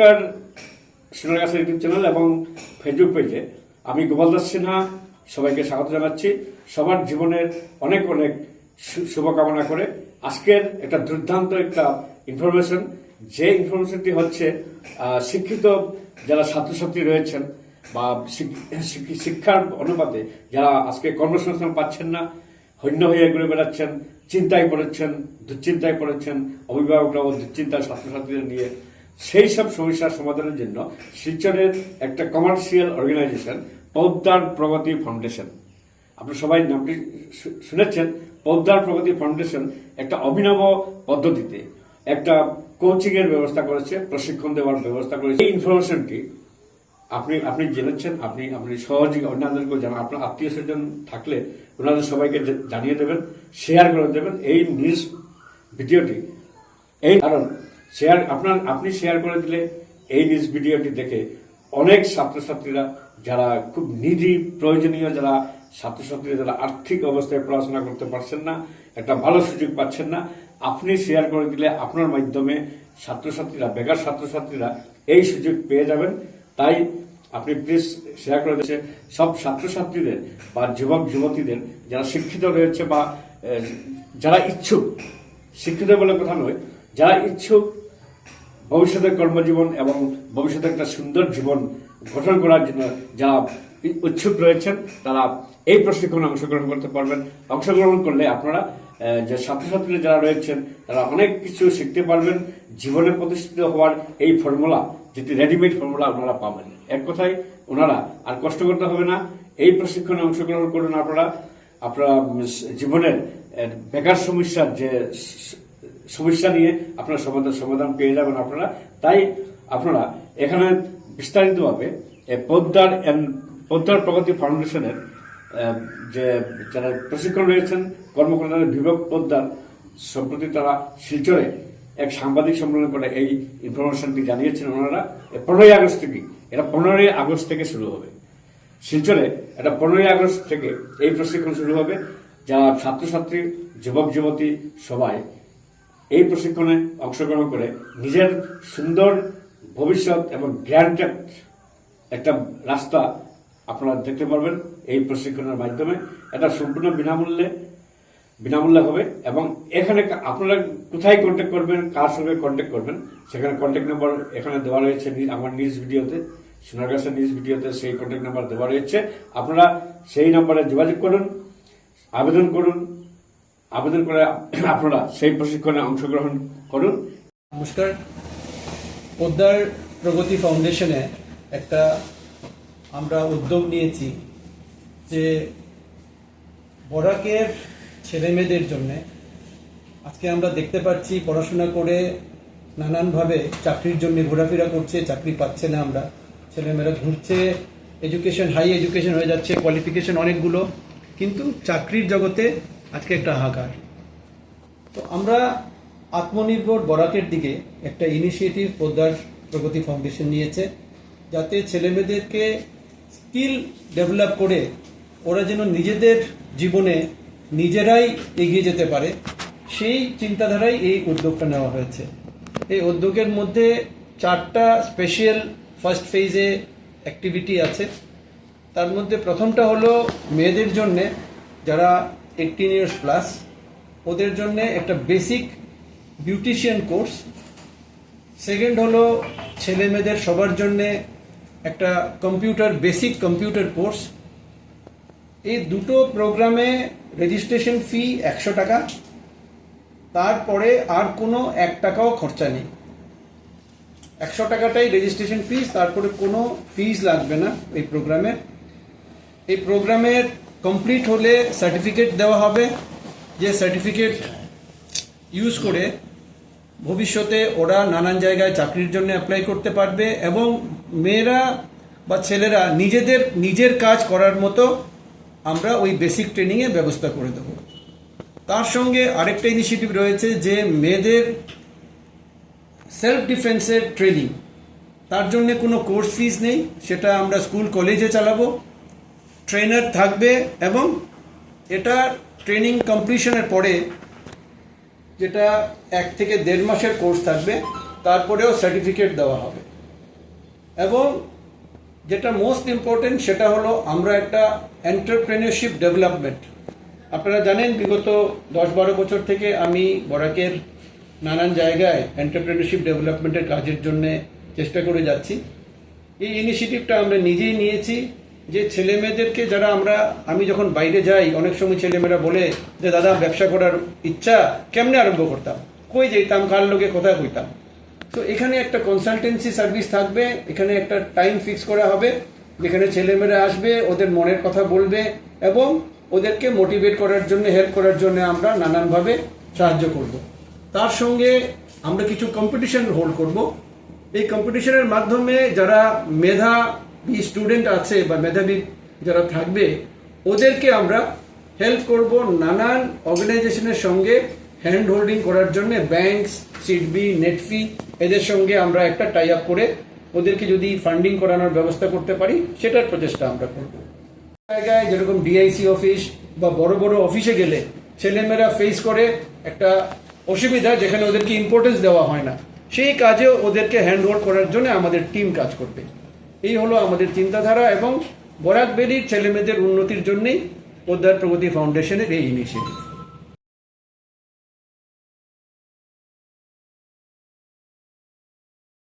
নমস্কার Sonargachha YouTube channel এবং Facebook পেজে আমি গোপাল দাস সিনহা, সবাইকে স্বাগত জানাচ্ছি। সবার জীবনের অনেক অনেক শুভকামনা করে আজকের একটা দুর্দান্ত একটা ইনফরমেশন যে ইনফরমেশনটি হচ্ছে শিক্ষিত যারা ছাত্রছাত্রী রয়েছেন বা শিক- শিক- শিক্ষার অনুপাতে যারা আজকে কর্মসংস্থান পাচ্ছেন না হন্য হয়ে ঘুরে বেড়াচ্ছেন, চিন্তায় পড়েছেন, দুশ্চিন্তায় পড়েছেন, অভিভাবকরাও দুশ্চিন্তায় ছাত্রছাত্রীদের নিয়ে সেই সব সমস্যার সমাধানের জন্য শিলচরের একটা কমার্শিয়াল অর্গানাইজেশন পদ্মার প্রগতি ফাউন্ডেশন আপনারা সবাই নামটি শুনেছেন, পদ্মার প্রগতি ফাউন্ডেশন একটা অভিনব পদ্ধতিতে একটা কোচিং এর ব্যবস্থা করেছে, প্রশিক্ষণ দেওয়ার ব্যবস্থা করেছে। এই ইনফরমেশনটি আপনি আপনি জেনেছেন, আপনি আপনি সহজে অন্যান্যদেরকেও জানান আপনার আত্মীয় স্বজন থাকলে ওনাদের সবাইকে জানিয়ে দেবেন শেয়ার করে দেবেন। এই নিউজ ভিডিওটি এই কারণ শেয়ার আপনার, আপনি শেয়ার করে দিলে এই নিউজ ভিডিওটি দেখে অনেক ছাত্রছাত্রীরা যারা খুব নিধি প্রয়োজনীয়, যারা ছাত্রছাত্রীরা যারা আর্থিক অবস্থায় পড়াশোনা করতে পারছেন না, একটা ভালো সুযোগ পাচ্ছেন না, আপনি শেয়ার করে দিলে আপনার মাধ্যমে ছাত্রছাত্রীরা, বেকার ছাত্রছাত্রীরা এই সুযোগ পেয়ে যাবেন। তাই আপনি প্লিজ শেয়ার করে দিচ্ছে সব ছাত্রছাত্রীদের বা যুবক, যুবতীদের যারা শিক্ষিত রয়েছে বা যারা ইচ্ছুক, শিক্ষিত বলে কথা নয়, যারা ইচ্ছুক ভবিষ্যতের কর্মজীবন এবং ভবিষ্যতে একটা সুন্দর জীবন গঠন করার জন্য যারা উৎসুক রয়েছেন, তারা এই প্রশিক্ষণে অংশগ্রহণ করতে পারবেন। অংশগ্রহণ করলে আপনারা যে ছাত্রছাত্রীরা যারা রয়েছেন, তারা অনেক কিছু শিখতে পারবেন। জীবনে প্রতিষ্ঠিত হওয়ার এই ফর্মুলা, যেটি রেডিমেড ফর্মুলা ওনারা পাবেন। এক কথায়, ওনারা আর কষ্ট করতে হবে না। এই প্রশিক্ষণে অংশগ্রহণ করুন আপনারা। আপনারা জীবনের বেকার সমস্যার যে সমস্যা নিয়ে আপনারা সমাধান সমাধান পেয়ে যাবেন আপনারা। তাই আপনারা এখানে বিস্তারিতভাবে পদ্মার পদ্মার প্রগতি ফাউন্ডেশনের যে যারা প্রশিক্ষণ রয়েছেন কর্মকর্তারা বিভাগ পদ্মার সম্প্রতি তারা শিলচরে এক সাংবাদিক সম্মেলন করে এই ইনফরমেশনটি জানিয়েছেন ওনারা পনেরোই আগস্ট থেকে, এটা পনেরোই আগস্ট থেকে শুরু হবে। শিলচরে এটা পনেরোই আগস্ট থেকে এই প্রশিক্ষণ শুরু হবে। যারা ছাত্রছাত্রী যুবক যুবতী সবাই এই প্রশিক্ষণে অংশগ্রহণ করে নিজের সুন্দর ভবিষ্যৎ এবং গ্র্যান্ডেড একটা রাস্তা আপনারা দেখতে পারবেন এই প্রশিক্ষণের মাধ্যমে। এটা সম্পূর্ণ বিনামূল্যে বিনামূল্যে হবে এবং এখানে আপনারা কোথায় কন্ট্যাক্ট করবেন, কার সঙ্গে কন্ট্যাক্ট করবেন, সেখানে কন্ট্যাক্ট নাম্বার এখানে দেওয়া রয়েছে আমার নিউজ ভিডিওতে, সোনারগাছা নিউজ ভিডিওতে সেই কন্ট্যাক্ট নাম্বার দেওয়া রয়েছে। আপনারা সেই নাম্বারে যোগাযোগ করুন, আবেদন করুন আবেদন করে আপনারা সেই প্রশিক্ষণে অংশগ্রহণ করুন। নমস্কার। পোদ্দার প্রগতি ফাউন্ডেশনে একটা আমরা উদ্যোগ নিয়েছি যে বরাকের ছেলেমেয়েদের জন্যে আজকে আমরা দেখতে পাচ্ছি পড়াশোনা করে নানানভাবে চাকরির জন্য ঘোরাফেরা করছে, চাকরি পাচ্ছে না আমরা। ছেলেমেয়েরা ঘুরছে এডুকেশন হাই এডুকেশন হয়ে যাচ্ছে কোয়ালিফিকেশন অনেকগুলো। কিন্তু চাকরির জগতে আজকে একটা হাহাকার। তো আমরা আত্মনির্ভর বরাকের দিকে একটা ইনিশিয়েটিভ পোদ্দার প্রগতি ফাউন্ডেশন নিয়েছে, যাতে ছেলেমেয়েদেরকে স্কিল ডেভেলপ করে ওরা যেন নিজেদের জীবনে নিজেরাই এগিয়ে যেতে পারে, সেই চিন্তাধারায় এই উদ্যোগটা নেওয়া হয়েছে। এই উদ্যোগের মধ্যে চারটা স্পেশাল ফার্স্ট ফেজে অ্যাক্টিভিটি আছে। তার মধ্যে প্রথমটা হলো মেয়েদের জন্যে যারা এইটিন ইয়ার্স প্লাস ওদের জন্য একটা বেসিক বিউটিশিয়ান কোর্স সেকেন্ড হলো ছেলে মেয়েদের সবার জন্যে একটা কম্পিউটার বেসিক কম্পিউটার কোর্স এই দুটো প্রোগ্রামে রেজিস্ট্রেশন ফি একশো টাকা। তারপরে আর কোনো এক টাকাও খরচা নেই। একশো টাকাটাই রেজিস্ট্রেশন ফিস তারপরে কোনো ফিস লাগবে না এই প্রোগ্রামে এই প্রোগ্রামের কমপ্লিট হলে সার্টিফিকেট দেওয়া হবে। যে সার্টিফিকেট ইউজ করে ভবিষ্যতে ওরা নানান জায়গায় চাকরির জন্য অ্যাপ্লাই করতে পারবে এবং মেয়েরা বা ছেলেরা নিজেদের, নিজের কাজ করার মতো আমরা ওই বেসিক ট্রেনিংয়ে ব্যবস্থা করে দেবো। তার সঙ্গে আরেকটা ইনিশিয়েটিভ রয়েছে যে মেয়েদের সেলফ ডিফেন্সের ট্রেনিং তার জন্য কোনো কোর্স ফিস নেই, সেটা আমরা স্কুল কলেজে চালাবো। ট্রেনার থাকবে এবং এটা ট্রেনিং কমপ্লিশনের পরে যেটা এক থেকে দেড় মাসের কোর্স থাকবে, তারপরেও সার্টিফিকেট দেওয়া হবে। এবং যেটা মোস্ট ইম্পর্টেন্ট সেটা হলো আমরা একটা এন্টারপ্রেনিয়রশিপ ডেভেলপমেন্ট আপনারা জানেন, বিগত দশ বারো বছর থেকে আমি বরাকের নানান জায়গায় এন্টারপ্রেনিয়রশিপ ডেভেলপমেন্টের কাজের জন্য চেষ্টা করে যাচ্ছি। এই ইনিশিয়েটিভটা আমরা নিজেই নিয়েছি। যে ছেলে মেয়েদেরকে যারা আমরা, আমি যখন বাইরে যাই, অনেক সময় ছেলেমেয়েরা বলে যে, দাদা, ব্যবসা করার ইচ্ছা কেমনে আরম্ভ করতাম? কই যেতাম কার লোকে কোথায় কইতাম তো এখানে একটা কনসালটেন্সি সার্ভিস থাকবে, এখানে একটা টাইম ফিক্স করা হবে, যেখানে ছেলেমেয়েরা আসবে, ওদের মনের কথা বলবে এবং ওদেরকে মোটিভেট করার জন্য হেল্প করার জন্য আমরা নানানভাবে সাহায্য করব। তার সঙ্গে আমরা কিছু কম্পিটিশন হোল্ড করব। এই কম্পিটিশনের মাধ্যমে যারা মেধাবী স্টুডেন্ট আছে বা মেধাবী যারা থাকবে, ওদেরকে আমরা হেল্প করব নানান অর্গানাইজেশনের সঙ্গে হ্যান্ড হোল্ডিং করার জন্য, ব্যাংকস সিডবি নেটফি এদের সঙ্গে আমরা একটা টাই আপ করে ওদেরকে যদি ফান্ডিং করানোর ব্যবস্থা করতে পারি, সেটার প্রচেষ্টা আমরা করব। জায়গায় যেরকম ডিআইসি অফিস বা বড় বড় অফিসে গেলে ছেলেমেয়েরা ফেস করে একটা অসুবিধা যেখানে ওদেরকে ইম্পর্টেন্স দেওয়া হয় না। সেই কাজেও ওদেরকে হ্যান্ড হোল্ড করার জন্য আমাদের টিম কাজ করবে। এই হলো আমাদের চিন্তাধারা এবং বরাক বেরির ছেলেমেয়েদের উন্নতির জন্যেই পদ্মার প্রগতি ফাউন্ডেশনের এই ইনিশিয়েটিভ